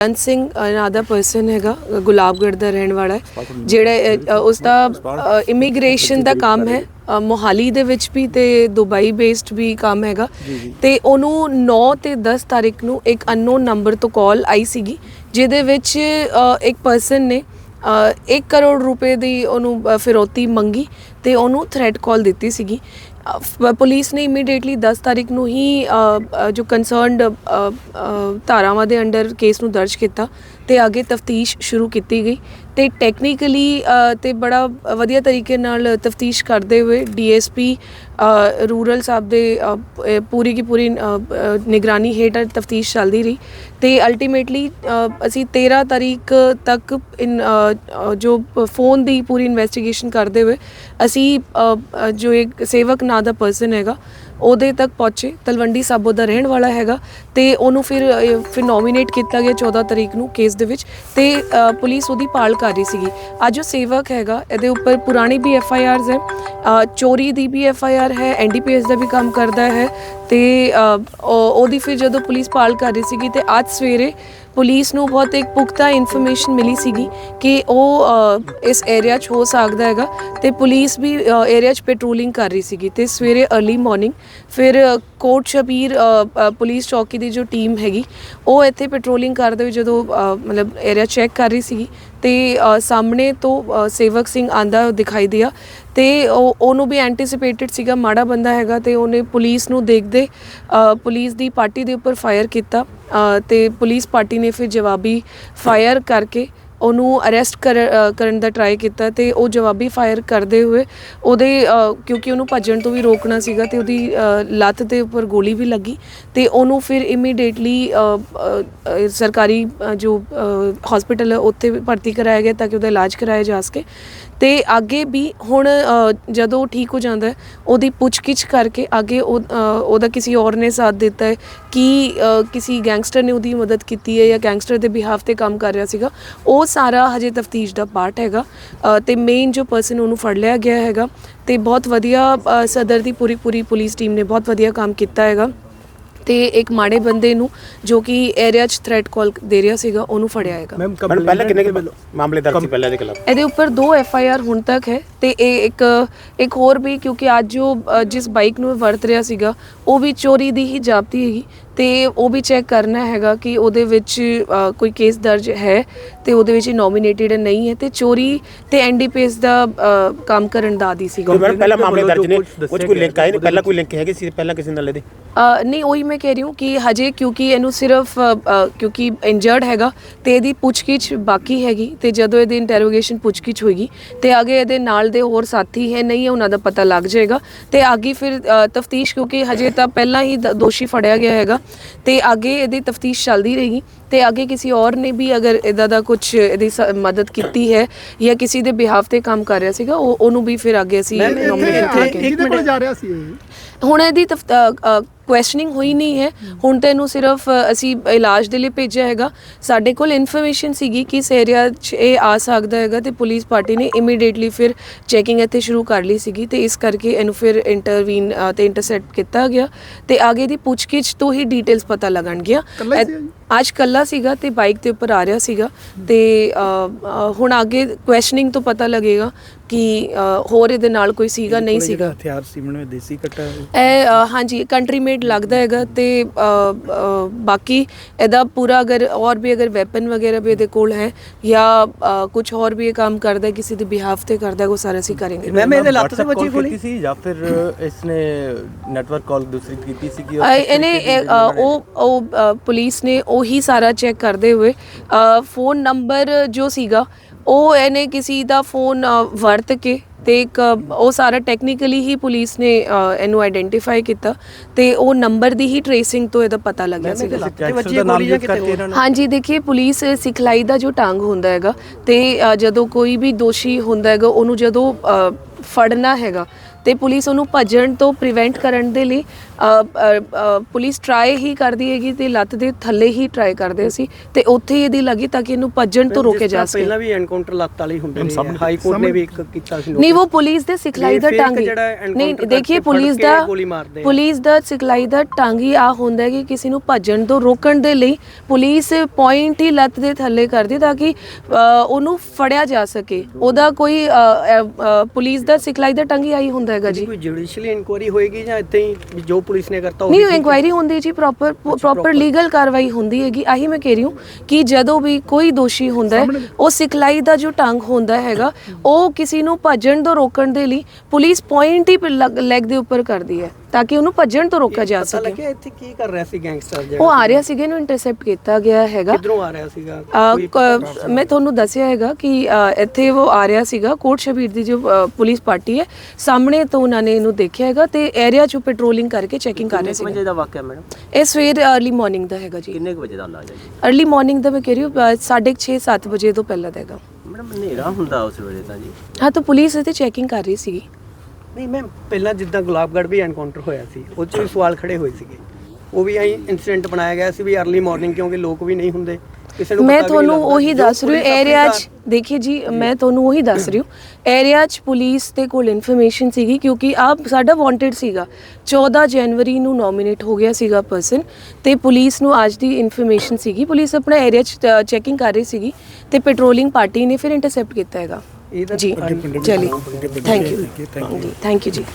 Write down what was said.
ਬਲਵੰਤ ਸਿੰਘ ਨਾਂ ਦਾ ਪਰਸਨ ਹੈਗਾ ਅ, ਗੁਲਾਬਗੜ੍ਹ ਦਾ ਰਹਿਣ ਵਾਲਾ ਹੈ ਜਿਹੜਾ ਉਸ ਦਾ ਇਮੀਗ੍ਰੇਸ਼ਨ ਦਾ ਕੰਮ ਹੈ ਮੋਹਾਲੀ ਦੇ ਵਿੱਚ ਵੀ ਤੇ ਦੁਬਈ ਬੇਸਡ ਵੀ ਕੰਮ ਹੈਗਾ ਤੇ ਉਹਨੂੰ 9 ਤੇ 10 ਤਾਰੀਖ ਨੂੰ ਇੱਕ ਅਨਨੋਨ ਨੰਬਰ ਤੋਂ ਕਾਲ ਆਈ ਸੀਗੀ ਜਿਹਦੇ ਵਿੱਚ ਇੱਕ ਪਰਸਨ ਨੇ 1 ਕਰੋੜ ਰੁਪਏ ਦੀ ਉਹਨੂੰ ਫਿਰੌਤੀ ਮੰਗੀ ਤੇ ਉਹਨੂੰ ਥ੍ਰੈਟ ਕਾਲ ਦਿੱਤੀ ਸੀਗੀ। ਪੁਲਿਸ ਨੇ ਇਮੀਡੀਏਟਲੀ 10 ਤਾਰੀਖ ਨੂੰ ਹੀ ਜੋ ਕੰਸਰਨਡ ਧਾਰਾਵਾਂ ਦੇ ਅੰਡਰ ਕੇਸ ਨੂੰ ਦਰਜ ਕੀਤਾ। ਤੇ ਅੱਗੇ ਤਫਤੀਸ਼ ਸ਼ੁਰੂ ਕੀਤੀ ਗਈ ਤੇ ਟੈਕਨੀਕਲੀ ਤੇ ਬੜਾ ਵਧੀਆ ਤਰੀਕੇ ਨਾਲ ਤਫਤੀਸ਼ ਕਰਦੇ ਹੋਏ ਡੀਐਸਪੀ ਰੂਰਲ ਸਾਹਿਬ ਦੇ ਪੂਰੀ ਕੀ ਪੂਰੀ ਨਿਗਰਾਨੀ ਹੇਠ ਤਫਤੀਸ਼ ਚੱਲਦੀ ਰਹੀ ਤੇ ਅਲਟੀਮੇਟਲੀ ਅਸੀਂ 13 ਤਾਰੀਖ ਤੱਕ ਜੋ ਫੋਨ ਦੀ ਪੂਰੀ ਇਨਵੈਸਟੀਗੇਸ਼ਨ ਕਰਦੇ ਹੋਏ ਅਸੀਂ ਜੋ ਇੱਕ ਸੇਵਕ ਨਾਂ ਦਾ ਪਰਸਨ ਹੈਗਾ ਉਹਦੇ ਤੱਕ ਪਹੁੰਚੇ। ਤਲਵੰਡੀ ਸਾਬੋ ਦਾ ਰਹਿਣ ਵਾਲਾ ਹੈਗਾ ਤੇ ਉਹਨੂੰ ਫਿਰ ਫਿਰ ਨੋਮੀਨੇਟ ਕੀਤਾ ਗਿਆ 14 ਤਰੀਕ ਨੂੰ ਕੇਸ ਦੇ ਵਿੱਚ ਤੇ ਪੁਲਿਸ ਉਹਦੀ ਭਾਲ ਕਰ ਰਹੀ ਸੀਗੀ। ਅੱਜ ਉਹ ਸੇਵਕ ਹੈਗਾ, ਇਹਦੇ ਉੱਪਰ ਪੁਰਾਣੀ ਵੀ ਐਫ ਆਈ ਆਰਸ ਹੈ ਚੋਰੀ ਦੀ ਵੀ ਐਫ ਆਈ ਆਰ ਹੈ ਐਨ ਡੀ ਪੀ ਐਸ ਦਾ ਵੀ ਕੰਮ ਕਰਦਾ ਹੈ ਤੇ ਉਹ- ਉਹਦੀ ਫਿਰ ਜਦੋਂ ਪੁਲਿਸ ਭਾਲ ਕਰ ਰਹੀ ਸੀਗੀ ਤੇ ਅੱਜ ਸਵੇਰੇ ਪੁਲਿਸ ਨੂੰ ਬਹੁਤ ਇੱਕ ਪੁਖਤਾ ਇਨਫੋਰਮੇਸ਼ਨ ਮਿਲੀ ਸੀਗੀ ਕਿ ਉਹ ਇਸ ਏਰੀਆ 'ਚ ਹੋ ਸਕਦਾ ਹੈਗਾ ਤੇ ਪੁਲਿਸ ਵੀ ਏਰੀਆ 'ਚ ਪੈਟਰੋਲਿੰਗ ਕਰ ਰਹੀ ਸੀਗੀ ਤੇ ਸਵੇਰੇ अर्ਲੀ ਮਾਰਨਿੰਗ ਫਿਰ ਕੋਟ ਸ਼ਬੀਰ ਪੁਲਿਸ ਚੌਕੀ ਦੀ ਜੋ ਟੀਮ ਹੈਗੀ, ਉਹ ਇੱਥੇ ਪੈਟਰੋਲਿੰਗ ਕਰਦੇ ਹੋਏ ਜਦੋਂ ਮਤਲਬ ਏਰੀਆ ਚੈੱਕ ਕਰ ਰਹੀ ਸੀਗੀ ਤੇ ਸਾਹਮਣੇ ਤੋਂ ਸੇਵਕ ਸਿੰਘ ਆਂਦਾ ਦਿਖਾਈ ਦਿਆ ਤੇ ਉਹ ਉਹਨੂੰ ਵੀ ਐਂਟੀਸਿਪੇਟਡ ਸੀਗਾ ਮਾੜਾ ਬੰਦਾ ਹੈਗਾ ਤੇ ਉਹਨੇ ਪੁਲਿਸ ਨੂੰ ਦੇਖਦੇ ਪੁਲਿਸ ਦੀ ਪਾਰਟੀ ਦੇ ਉੱਪਰ ਫਾਇਰ ਕੀਤਾ। ਅ, ਤੇ ਪੁਲਿਸ ਪਾਰਟੀ ਨੇ ਫਿਰ ਜਵਾਬੀ ਫਾਇਰ ਕਰਕੇ ਉਹਨੂੰ ਅਰੈਸਟ ਕਰਨ ਦਾ ਟਰਾਈ ਕੀਤਾ ਤੇ ਉਹ ਜਵਾਬੀ ਫਾਇਰ ਕਰਦੇ ਹੋਏ ਉਹਦੇ ਕਿਉਂਕਿ ਉਹਨੂੰ ਭੱਜਣ ਤੋਂ ਵੀ ਰੋਕਣਾ ਸੀਗਾ ਤੇ ਉਹਦੀ ਅ, ਲੱਤ ਦੇ ਉੱਪਰ ਗੋਲੀ ਵੀ ਲੱਗੀ ਤੇ ਉਹਨੂੰ ਫਿਰ ਇਮੀਡੀਏਟਲੀ ਸਰਕਾਰੀ ਜੋ ਹਸਪੀਟਲ ਹੈ ਉੱਥੇ ਭਰਤੀ ਕਰਾਇਆ ਗਿਆ ਤਾਂ ਕਿ ਉਹਦਾ ਇਲਾਜ ਕਰਾਇਆ ਜਾ ਸਕੇ। ਤੇ ਅੱਗੇ ਵੀ ਹੁਣ ਜਦੋਂ ਉਹ ਠੀਕ ਹੋ ਜਾਂਦਾ ਉਹਦੀ ਪੁੱਛਗਿੱਛ ਕਰਕੇ ਅੱਗੇ ਉਹ ਉਹਦਾ ਕਿਸੇ ਔਰ ਨੇ ਸਾਥ ਦਿੱਤਾ ਹੈ ਕਿ ਕਿਸੇ ਗੈਂਗਸਟਰ ਨੇ ਉਹਦੀ ਮਦਦ ਕੀਤੀ ਹੈ ਜਾਂ ਗੈਂਗਸਟਰ ਦੇ ਬਿਹਾਫ ਤੇ ਕੰਮ ਕਰ ਰਿਹਾ ਸੀਗਾ ਉਹ ਸਾਰਾ ਹਜੇ ਤਫਤੀਸ਼ ਦਾ ਪਾਰਟ ਹੈਗਾ। ਅ, ਤੇ ਮੇਨ ਜੋ ਪਰਸਨ ਉਹਨੂੰ ਫੜ ਲਿਆ ਗਿਆ ਹੈਗਾ ਤੇ ਬਹੁਤ ਵਧੀਆ ਸਦਰ ਦੀ ਪੂਰੀ ਪੂਰੀ ਪੁਲਿਸ ਟੀਮ ਨੇ ਬਹੁਤ ਵਧੀਆ ਕੰਮ ਕੀਤਾ ਹੈਗਾ। ਤੇ ਇੱਕ ਮਾੜੇ ਬੰਦੇ ਨੂੰ ਜੋ ਕਿ ਏਰੀਆ 'ਚ ਥ੍ਰੈਟ ਕਾਲ ਦੇ ਰਿਹਾ ਸੀਗਾ ਉਹਨੂੰ ਫੜਿਆ ਹੈਗਾ। ਮੈਮ ਮੈਡਮ ਪਹਿਲਾਂ ਕਿੰਨੇ ਕੁ ਮਾਮਲੇ ਦਰਜ ਸੀ ਪਹਿਲਾਂ ਇਹਦੇ ਖਿਲਾਫ? ਇਹਦੇ ਉੱਪਰ ਦੋ ਐਫ ਆਈ ਆਰ ਹੁਣ ਤੱਕ ਹੈ ਤੇ ਇਹ ਇੱਕ ਇੱਕ ਹੋਰ ਵੀ ਕਿਉਂਕਿ ਅੱਜ ਜੋ ਅ, ਜਿਸ ਬਾਈਕ ਨੂੰ ਇਹ ਵਰਤ ਰਿਹਾ ਸੀਗਾ ਉਹ ਵੀ ਚੋਰੀ ਦੀ ਹੀ ਜਾਪਤੀ ਹੈਗੀ। ਤੇ ਉਹ ਵੀ ਚੈੱਕ ਕਰਨਾ ਹੈਗਾ ਕਿ ਉਹਦੇ ਵਿੱਚ ਕੋਈ ਕੇਸ ਦਰਜ ਹੈ ਤੇ ਉਹਦੇ ਵਿੱਚ ਨੋਮੀਨੇਟਡ ਨਹੀਂ ਹੈ ਤੇ ਚੋਰੀ ਤੇ ਐਨਡੀਪੀਐਸ ਦਾ ਕੰਮ ਕਰਨ ਦਾ ਆਦੀ ਸੀਗਾ। ਕੋਈ ਮੈਡਮ ਪਹਿਲਾਂ ਮਾਮਲੇ ਦਰਜ ਨੇ। ਕੁਝ ਕੋਈ ਲਿੰਕ ਆਏ ਨੇ? ਪਹਿਲਾਂ ਕੋਈ ਲਿੰਕ ਹੈਗੇ ਸੀ ਪਹਿਲਾਂ ਕਿਸੇ ਨਾਲ ਇਹਦੇ? ਨਹੀਂ ਉਹੀ ਮੈਂ ਕਹਿ ਰਹੀ ਹਾਂ ਕਿ ਹਜੇ ਕਿਉਂਕਿ ਇਹਨੂੰ ਸਿਰਫ ਕਿਉਂਕਿ ਇੰਜਰਡ ਹੈਗਾ ਤੇ ਇਹਦੀ ਪੁੱਛਗਿੱਛ ਬਾਕੀ ਹੈਗੀ ਤੇ ਜਦੋਂ ਇਹਦੀ ਇੰਟਰੋਗੇਸ਼ਨ ਪੁੱਛਗਿੱਛ ਹੋਏਗੀ ਤੇ ਅੱਗੇ ਇਹਦੇ ਨਾਲ ਦੇ ਹੋਰ ਸਾਥੀ ਹੈ ਨਹੀਂ ਹੈ ਉਹਨਾਂ ਦਾ ਪਤਾ ਲੱਗ ਜਾਏਗਾ ਤੇ ਅੱਗੇ ਫਿਰ ਤਫਤੀਸ਼ ਕਿਉਂਕਿ ਹਜੇ ਤਾਂ ਪਹਿਲਾਂ ਹੀ ਦ- ਦੋਸ਼ੀ ਫੜਿਆ ਗਿਆ ਹੈਗਾ ਤੇ ਅੱਗੇ ਇਹਦੀ ਤਫਤੀਸ਼ ਚੱਲਦੀ ਰਹੇਗੀ ਤੇ ਅੱਗੇ ਕਿਸੇ ਔਰ ਨੇ ਵੀ ਅਗਰ ਇਦਾਂ ਦਾ ਕੁਝ ਇਹਦੀ ਸ- ਮਦਦ ਕੀਤੀ ਹੈ ਜਾਂ ਕਿਸੇ ਦੇ ਬਿਹਾਫ ਤੇ ਕੰਮ ਕਰ ਰਿਹਾ ਸੀਗਾ ਉਹ ਉਹਨੂੰ ਵੀ ਫਿਰ ਅੱਗੇ ਅਸੀਂ ਨੋਮੀਨੇਟ ਕਰਾਂਗੇ ਕਿਹਦੇ ਕੋਲ ਜਾ ਰਿਹਾ ਸੀ ਇਹ? ਹੁਣ ਇਹਦੀ ਕੁਐਸਚਨਿੰਗ ਹੋਈ ਨਹੀਂ ਹੈ। ਹੁਣ ਤਾਂ ਇਹਨੂੰ ਸਿਰਫ ਅਸੀਂ ਇਲਾਜ ਦੇ ਲਈ ਭੇਜਿਆ ਹੈਗਾ। ਸਾਡੇ ਕੋਲ ਇਨਫੋਰਮੇਸ਼ਨ ਸੀਗੀ ਕਿ ਇਸ ਏਰੀਆ 'ਚ ਇਹ ਆ ਸਕਦਾ ਹੈਗਾ ਤੇ ਪੁਲਿਸ ਪਾਰਟੀ ਨੇ ਇਮੀਡੀਏਟਲੀ ਫਿਰ ਚੈਕਿੰਗ ਇੱਥੇ ਸ਼ੁਰੂ ਕਰ ਲਈ ਸੀਗੀ ਤੇ ਇਸ ਕਰਕੇ ਇਹਨੂੰ ਫਿਰ ਇੰਟਰਵੀਨ ਤੇ ਇੰਟਰਸੈਪਟ ਕੀਤਾ ਗਿਆ ਤੇ ਅੱਗੇ ਦੀ ਪੁੱਛਗਿੱਛ ਤੋਂ ਹੀ ਡਿਟੇਲਸ ਪਤਾ ਲੱਗਣਗੀਆਂ। ਇਕੱਲਾ ਹੀ ਸੀ ਜੀ? ਅੱਜ ਕੱਲਾ ਸੀਗਾ ਤੇ ਬਾਈਕ ਦੇ ਉੱਪਰ ਆ ਰਿਹਾ ਸੀਗਾ ਤੇ ਅ, ਅ, ਹੁਣ ਅੱਗੇ ਕੁਐਸਚਨਿੰਗ ਤੋਂ ਪਤਾ ਲੱਗੇਗਾ ਕਿ ਅ, ਹੋਰ ਇਹਦੇ ਨਾਲ ਕੋਈ ਸੀਗਾ ਨਹੀਂ ਸੀਗਾ। ਹਥਿਆਰ ਸੀ ਮੈਨੂੰ ਦੇਸੀ ਕੱਟਾ ਇਹ ਅ, ਹਾਂਜੀ ਕੰਟਰੀ ਮੇਡ ਲੱਗਦਾ ਹੈਗਾ ਤੇ ਬਾਕੀ ਇਹਦਾ ਪੂਰਾ ਅਗਰ ਔਰ ਵੀ ਅਗਰ ਵੈਪਨ ਵਗੈरह ਵੀ ਇਹਦੇ ਕੋਲ ਹੈ ਜਾਂ ਕੁਝ ਹੋਰ ਵੀ ਇਹ ਕੰਮ ਕਰਦਾ ਕਿਸੇ ਦੇ ਬਿਹਾਫ ਤੇ ਕਰਦਾ ਹੈ ਉਹ ਸਾਰਾ ਅਸੀਂ ਕਰਾਂਗੇ। ਮੈਮ ਇਹਦੇ ਲੱਤ ਤੇ ਗੋਲੀ? ਕੀਤੀ ਸੀ ਜਾਂ ਫਿਰ ਇਸਨੇ ਨੈਟਵਰਕ ਕਾਲ ਦੂਸਰੀ ਕੀਤੀ ਸੀ ਕਿ ਇਹਨੇ ਉਹ ਉਹ ਪੁਲਿਸ ਨੇ ਉਹੀ ਸਾਰਾ ਚੈੱਕ ਕਰਦੇ ਹੋਏ ਫੋਨ ਨੰਬਰ ਜੋ ਸੀਗਾ ਉਹ ਇਹਨੇ ਕਿਸੇ ਦਾ ਫੋਨ ਵਰਤ ਕੇ ਤੇ ਇੱਕ ਉਹ ਸਾਰਾ ਟੈਕਨੀਕਲੀ ਹੀ ਪੁਲਿਸ ਨੇ ਅ, ਇਹਨੂੰ ਆਇਡੈਂਟੀਫਾਈ ਕੀਤਾ ਤੇ ਉਹ ਨੰਬਰ ਦੀ ਹੀ ਟ੍ਰੇਸਿੰਗ ਤੋਂ ਇਹਦਾ ਪਤਾ ਲੱਗਿਆ ਸੀਗਾ। ਗੈਂਗਸਟਰ ਵੱਜੀ ਦਾ ਨਾਮ ਗੋਲੀ ਜਾਂ ਯੂਜ਼ ਕਿਤੇ ਕਰਕੇ ਇਹਨਾਂ ਨੇ ਹਾਂਜੀ ਦੇਖੀਏ ਪੁਲਿਸ ਸਿਖਲਾਈ ਦਾ ਜੋ ਢੰਗ ਹੁੰਦਾ ਹੈਗਾ ਤੇ ਅ, ਜਦੋਂ ਕੋਈ ਵੀ ਦੋਸ਼ੀ ਹੁੰਦਾ ਹੈਗਾ ਉਹਨੂੰ ਜਦੋਂ ਅ, ਫੜਨਾ ਹੈਗਾ ਤੇ ਪੁਲਿਸ ਉਹਨੂੰ ਭੱਜਣ ਤੋਂ ਪ੍ਰੀਵੈਂਟ ਕਰਨ ਦੇ ਲਈ ਪੁਲਿਸ ਟਰਾਈ ਹੀ ਕਰਦੀ ਹੈਗੀ ਤੇ ਲੱਤ ਦੇ ਥੱਲੇ ਹੀ ਟਰਾਈ ਕਰਦੇ ਸੀ ਤੇ ਉੱਥੇ ਹੀ ਇਹਦੀ ਲੱਗੀ ਤਾਂ ਕਿ ਇਹਨੂੰ ਭੱਜਣ ਤੋਂ ਰੋਕਿਆ ਜਾ ਸਕੇ। ਪਹਿਲਾਂ ਵੀ ਐਨਕਾਊਂਟਰ ਲੱਤ ਵਾਲੇ ਹੁੰਦੇ ਨੇ ਹਾਈ ਕੋਰਟ ਨੇ ਵੀ ਇੱਕ ਕੀਤਾ ਸੀ ਨਹੀਂ ਉਹ ਪੁਲਿਸ ਦੇ ਸਿਖਲਾਈ ਦਾ encounter ਨਹੀਂ ਦੇਖੀਏ ਪੁਲਿਸ ਦਾ। ਪੁਲਿਸ ਦਾ ਸਿਖਲਾਈ ਦਾ ਢੰਗ ਹੀ ਆ ਹੁੰਦਾ ਹੈ ਕਿ ਕਿਸੇ ਨੂੰ ਭੱਜਣ ਤੋਂ ਰੋਕਣ ਦੇ ਲਈ ਪੁਲਿਸ ਪੁਆਇੰਟ ਹੀ ਲੱਤ ਦੇ ਥੱਲੇ ਕਰਦੀ ਤਾਂ ਕਿ ਉਹਨੂੰ ਫੜਿਆ ਜਾ ਸਕੇ। ਉਹਦਾ ਕੋਈ ਪੁਲਿਸ ਦਾ ਸਿਖਲਾਈ ਦਾ ਹੀ ਆਈ ਹੁੰਦਾ ਹੈਗਾ ਜੀ। ਕੋਈ ਜੁਡੀਸ਼ੀਅਲੀ ਇਨਕੁਆਇਰੀ ਹੋਏਗੀ ਜਾਂ ਇੱਥੇ ਹੀ ਜੋ ਪੁਲਿਸ ਨੇ ਕਰਤਾ ਨਹੀਂ ਇਨਕੁਆਇਰੀ ਹੁੰਦੀ ਜੀ ਪ੍ਰੋਪਰ ਪ੍ਰੋਪਰ ਲੀਗਲ ਕਾਰਵਾਈ ਹੁੰਦੀ ਹੈਗੀ। ਆਹੀ ਮੈਂ ਕਹਿ ਰਹੀ ਹੂੰ ਕਿ ਜਦੋਂ ਵੀ ਕੋਈ ਦੋਸ਼ੀ ਹੁੰਦਾ ਹੈ ਉਹ ਸਿਖਲਾਈ ਦਾ ਜੋ ਢੰਗ ਹੁੰਦਾ ਹੈਗਾ ਉਹ ਕਿਸੇ ਨੂੰ ਭੱਜਣ ਤੋਂ ਰੋਕਣ ਦੇ ਲਈ ਪੁਲਿਸ ਪੁਆਇੰਟ ਹੀ ਲੈਗ ਦੇ ਉੱਪਰ ਕਰਦੀ ਹੈ। ਤਾਂ ਕਿ ਉਹਨੂੰ ਭੱਜਣ ਤੋਂ ਰੋਕਿਆ ਜਾ ਸਕੇ। ਲੱਗਿਆ ਇੱਥੇ ਕੀ ਕਰ ਰਿਹਾ ਸੀ ਗੈਂਗਸਟਰ ਜਿਹੜਾ ਉਹ ਆ ਰਿਹਾ ਸੀਗੇ ਇਹਨੂੰ ਇੰਟਰਸੈਪਟ ਕੀਤਾ ਗਿਆ ਹੈਗਾ। ਕਿੱਧਰੋਂ ਆ ਰਿਹਾ ਸੀਗਾ? ਮੈਂ ਤੁਹਾਨੂੰ ਦੱਸਿਆ ਹੈਗਾ ਕਿ ਇੱਥੇ ਉਹ ਆ ਰਿਹਾ ਸੀਗਾ ਕੋਟ ਸ਼ਬੀਰ ਦੀ ਜੋ ਪੁਲਿਸ ਪਾਰਟੀ ਹੈ ਸਾਹਮਣੇ ਤੋਂ ਉਹਨਾਂ ਨੇ ਇਹਨੂੰ ਦੇਖਿਆ ਹੈਗਾ ਤੇ ਏਰੀਆ 'ਚ ਪੈਟਰੋਲਿੰਗ ਕਰਕੇ ਚੈਕਿੰਗ ਕਰ ਰਹੇ ਕਿੰਨੇ ਵਜੇ ਦਾ ਵਾਕਿਆ ਮੈਡਮ ਇਹ ਸਵੇਰ ਅਰਲੀ ਮਾਰਨਿੰਗ ਦਾ ਹੈਗਾ ਜੀ। ਕਿੰਨੇ ਵਜੇ ਦਾ ਲਾਜ ਹੈ ਅਰਲੀ ਮਾਰਨਿੰਗ ਦਾ ਮੈਂ ਕਹਿ ਰਹੀ ਹਾਂ ਅ, ਸਾਢੇ ਵਜੇ ਤੋਂ ਪਹਿਲਾਂ ਦਾ ਹੈਗਾ। ਮੈਡਮ ਹਨੇਰਾ ਹੁੰਦਾ ਉਸ ਵੇਲੇ ਤਾਂ ਜੀ। ਹਾਂ ਤਾਂ ਪੁਲਿਸ ਇਹਤੇ ਚੈਕਿੰਗ ਕਰ ਰਹੀ ਸੀਗੀ। ਨਹੀਂ ਮੈਂ ਪਹਿਲਾਂ ਜਿੱਦਾਂ ਗੁਲਾਬਗੜ੍ਹ ਵੀ ਐਨਕਾਊਂਟਰ ਹੋਇਆ ਸੀ ਉਹ 'ਚ ਵੀ ਸਵਾਲ ਖੜੇ ਹੋਏ ਸੀਗੇ। ਉਹ ਵੀ ਐਂ ਇਨਸੀਡੈਂਟ ਬਣਾਇਆ ਗਿਆ ਸੀ ਵੀ अर्ਲੀ ਮਾਰਨਿੰਗ ਕਿਉਂਕਿ ਲੋਕ ਵੀ ਨਹੀਂ ਹੁੰਦੇ ਕਿਸੇ ਨੂੰ ਮੈਂ ਤੁਹਾਨੂੰ। ਉਹੀ ਦੱਸ ਰਹੀ ਹਾਂ ਏਰੀਆ 'ਚ ਦੇਖਿਏ ਜੀ ਮੈਂ ਤੁਹਾਨੂੰ ਉਹੀ ਦੱਸ ਰਹੀ ਹਾਂ। ਏਰੀਆ 'ਚ ਪੁਲਿਸ ਦੇ ਕੋਲ ਇਨਫੋਰਮੇਸ਼ਨ ਸੀਗੀ ਕਿਉਂਕਿ ਆਪ ਸਾਡਾ ਵਾਂਟਡ ਸੀਗਾ। 14 ਜਨਵਰੀ ਨੂੰ ਨੋਮੀਨੇਟ ਹੋ ਗਿਆ ਸੀਗਾ ਪਰਸਨ ਤੇ ਪੁਲਿਸ ਨੂੰ ਅੱਜ ਦੀ ਇਨਫੋਰਮੇਸ਼ਨ ਸੀਗੀ। ਪੁਲਿਸ ਆਪਣਾ ਏਰੀਆ 'ਚ ਚੈਕਿੰਗ ਕਰ ਰਹੀ ਸੀਗੀ ਤੇ ਪੈਟਰੋਲਿੰਗ ਪਾਰਟੀ ਨੇ ਫਿਰ ਇੰਟਰਸੈਪਟ ਕੀਤਾ ਹੈਗਾ। ਜੀ ਚਲਿए ਥੈਂਕ ਯੂ ਥੈਂਕ ਯੂ ਜੀ।